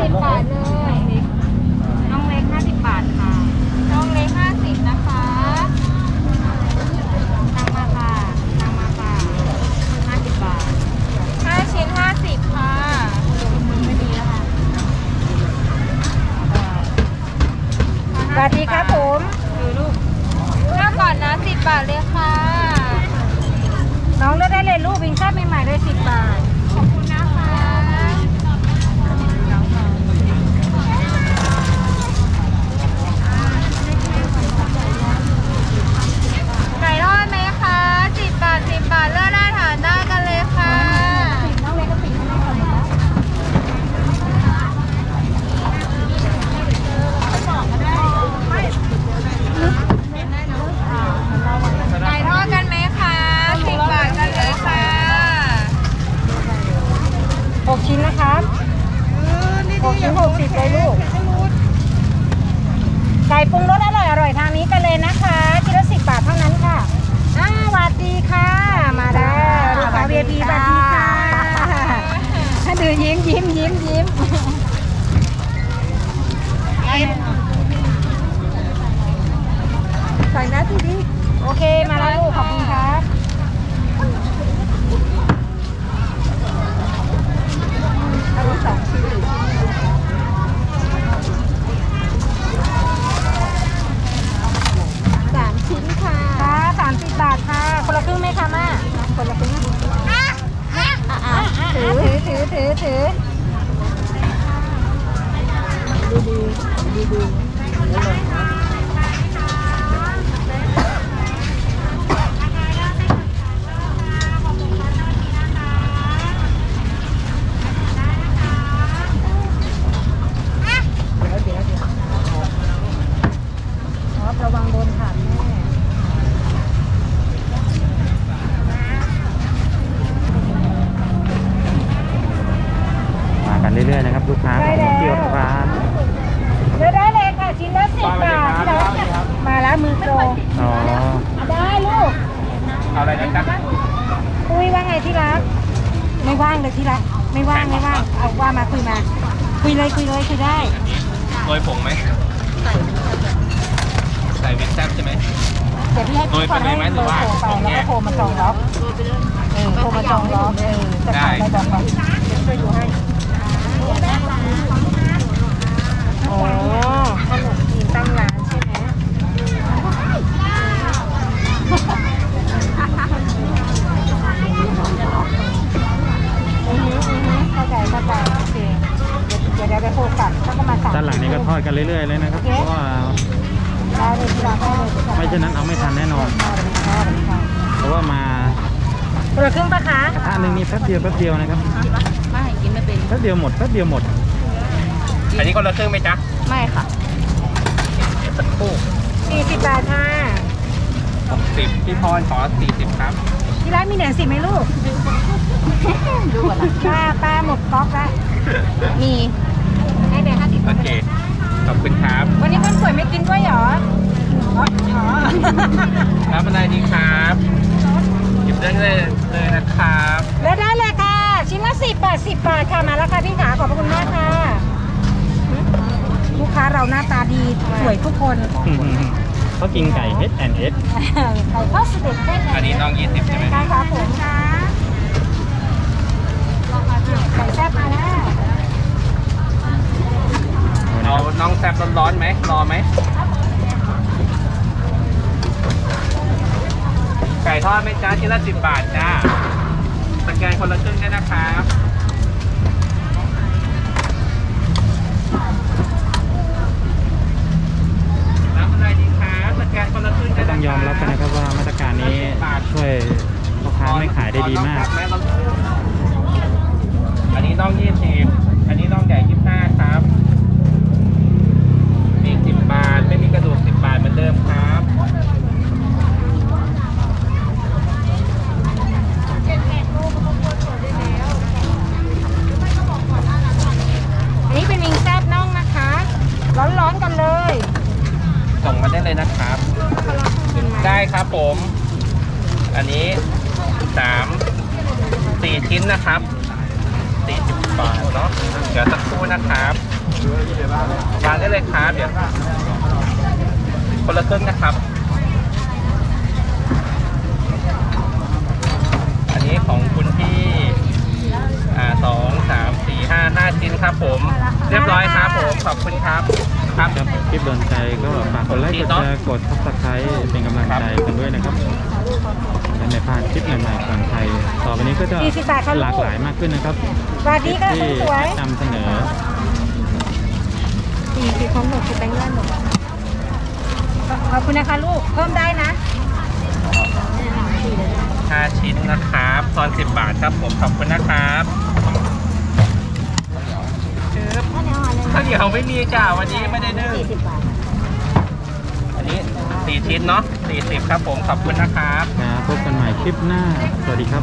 สิบบาทเลย น้องเล็ก 50 บาทค่ะ น้องเล็กห้าสิบนะคะ ตังมาค่ะตังมาค่ะ50 บาท ห้าชิ้นห้าสิบค่ะ ไม่ดีแล้วค่ะ สวัสดีครับผม คือลูก เลือกก่อนนะสิบบาทเลยค่ะ น้องเลือกได้เลยลูกวิงแซ่บใหม่ๆเลยสิบบาท ขอบคุณนะคะไก่ทอดไหมคะสิบบาทสิบบาทเลือกได้ถามได้กันเลยค่ะ น้องเล็กก็ปิดให้แม่ก่อนนะ ไก่ทอดกันไหมคะสิบบาทกันเลยค่ะ หกชิ้นนะครับหกชิ้นหกสิบเลยลูก ไก่ปรุ งรสอร่อยอร่อยทางนี้กันเลยนะคะชิ้นละสิบบาทเท่านั้นค่ะอ้าวสวัสดีค่ะ มาแล้วลูกค้า VIP สวัสดีค่ะถ้าดูยิ้มยิ้มยิ้มยิ้มใส่นะทีดีโอเคมาแล้วลูกขอบคุณครับเอาลูกสองชิ้น สามชิ้นค่ะ ค่ะสามสิบบาทค่ะ คนละครึ่งไหมคะแม่คนละครึ่งอะอะอะถือถือ ถือดูดูดูดู แล้วมือโปรอ๋อได้ลูก เอาอะไรนะจ๊ะคุยว่าไงที่รัก ไม่ว่างเลยที่รัก ไม่ว่างไม่ว่าง เอาว่ามาคุยมา คุยเลยคุยเลยคุยได้โรยผงไหมใส่วิกแซบใช่ไหมเดี๋ยวพี่ให้โดยก่อนไปเลยไหมหรือว่าโทรไปของแยแล้วกก็โทรมาจองล็อกเออโทรมาจองล็อกเออจะขายอะไรบอกก่อนช่วยดูให้ เดี๋ยวเดี๋ยวเดี๋ยวโทรกลับสักประมาณสามด้านหลังนี้ก็ทอดกันเรื่อยๆเลยนะครับ เพราะว่าได้เลยที่ร้านได้เลยที่ร้านไม่เช่นนั้นเอาไม่ทันแน่นอน เพราะว่ามาคนละครึ่งปะคะกระทะหนึ่งนี่แป๊บเดียวแป๊บเดียวนะครับไม่กินไม่เป็น แป๊บเดียวหมดแป๊บเดียวหมด อันนี้คนละครึ่งไหมจ๊ะไม่ค่ะสักครู่สี่สิบบาทค่ะหกสิบพี่พรขอสี่สิบครับ ที่ร้านมีเหรียญสิบไหมลูก ดูก่อนละป้าป้าหมดก๊อกแล้วมี โอเค ขอบคุณครับ วันนี้คนสวยไม่กินด้วยเหรออ๋ออ๋อรับอะไรดีครับหยิบได้เลยเลยนะครับ แล้วได้เลยค่ะ ชิ้นละสิบบาทสิบบาทค่ะมาแล้วค่ะพี่ขาขอบพระคุณมากค่ะ ลูกค้าเราหน้าตาดีสวยทุกคนเขากินไก่ H and S ไข่ทอดเสด็จเต้นอันนี้น้องยี่สิบใช่ไหมใช่ครับผมค่ะไก่แซ่บมาแล้ว เอาน้องแซบร้อนๆไหมรอไหมไก่ทอดไหมจ้าชิ้นละสิบบาทจ้าสแกนคนละครึ่งได้นะครับรับอะไรดีครับสแกนคนละครึ่งได้ ก็ นะ ต้องยอมรับกันนะครับว่ามาตรการนี้ช่วยพ่อค้าไม่ขายได้ดีมาก อันนี้น้องยี่สิบอันนี้น้องใหญ่ยี่สิบห้าครับมีสิบบาท ไม่มีกระดูกสิบบาทเหมือนเดิมครับ อันนี้เป็นวิงแซ่บน่องนะคะ ร้อนๆกันเลย ส่งมาได้เลยนะครับ กินไหม ได้ครับผม อันนี้ สามสี่ชิ้นนะครับสี่สิบบาทเนาะเดี๋ยวสักครู่นะครับวางได้เลยครับเดี๋ยวคนละครึ่งนะครับ อันนี้ของคุณพี่อ่าสองสามสี่ห้าห้าชิ้นครับผม เรียบร้อยครับผมขอบคุณครับครับ ครับคลิปโดนใจก็ฝากกดไล ค์กดแชร์กดซับสไครต์เป็นกำลังใจกันด้วยนะครับและในพลาดคลิปใหม่ๆก่อนใครต่อไปนี้ก็จะ40บาทค่ะลูกหลากหลายมากขึ้นนะครับสวัสดีค่ะที่สวยนำเสนอสี่สิบของหนูคือแบงค์ย่อยหนูขอบคุณนะคะลูกเพิ่มได้นะห้าชิ้นนะครับตอนสิบบาทครับผมขอบคุณนะครับครับข้าวเหนียวไม่มีจ้าวันนี้ไม่ได้นึ่งอันนี้ สี่ชิ้นเนาะสี่สิบครับผม ขอบคุณนะครับ ครับพบกันใหม่คลิปหน้า สวัสดีครับ